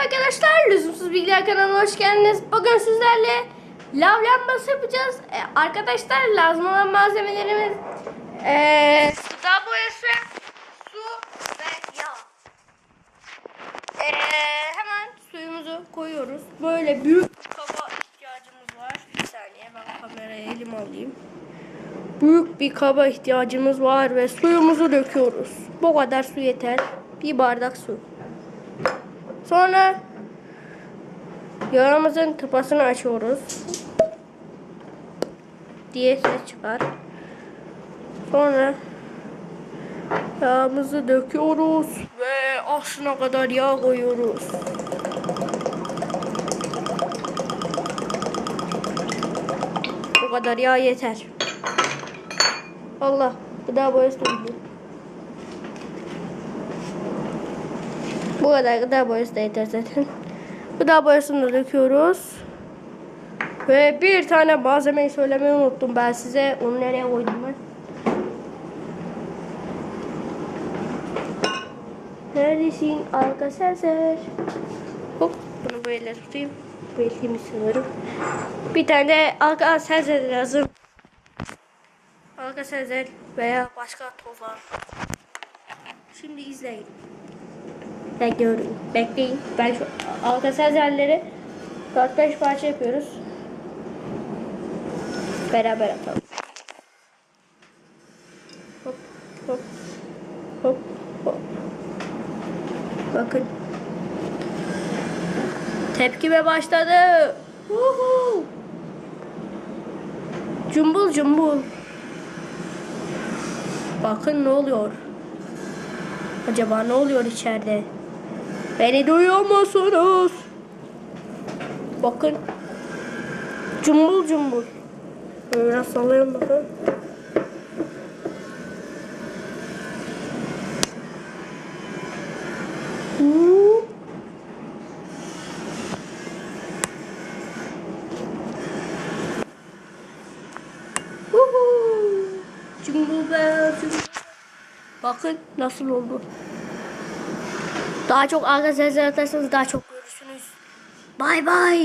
arkadaşlar, Lüzumsuz Bilgiler kanalına hoş geldiniz. Bugün sizlerle lav lambası yapacağız. Ee, arkadaşlar lazım olan malzemelerimiz ee, gıda boyası, su ve yağ. Ee, hemen suyumuzu koyuyoruz. Böyle büyük bir kaba ihtiyacımız var. Bir saniye ben kamerayı elime alayım. Büyük bir kaba ihtiyacımız var ve suyumuzu döküyoruz. Bu kadar su yeter. Bir bardak su. Sonra yağımızın tıpasını açıyoruz. diye ses çıkar. Sonra yağımızı döküyoruz ve aslına kadar yağ koyuyoruz. Bu kadar yağ yeter. Allah gıda boyası döndü. Bu kadar gıda boyası da yeter zaten. Gıda boyasını da döküyoruz. Ve bir tane malzemeyi söylemeyi unuttum ben size. Onu nereye koydum ben? Neredesin arka sezer? Hop bunu böyle tutayım. Bu elimi sanırım. Bir tane de arka sezer lazım. Arka sezer veya başka tozlar. Şimdi izleyin. Bekliyorum. Bekleyin. Ben şu arka sezerleri 4-5 parça yapıyoruz. Beraber atalım. Hop hop hop hop. Bakın. Tepkime başladı. Uhu. Cumbul cumbul. Bakın ne oluyor. Acaba ne oluyor içeride? Beni duyuyor musunuz? Bakın. Cumbul cumbul. Biraz sallayalım bakalım. Bakın nasıl oldu. Daha çok arka sesler atarsanız daha çok görürsünüz. Bay bay.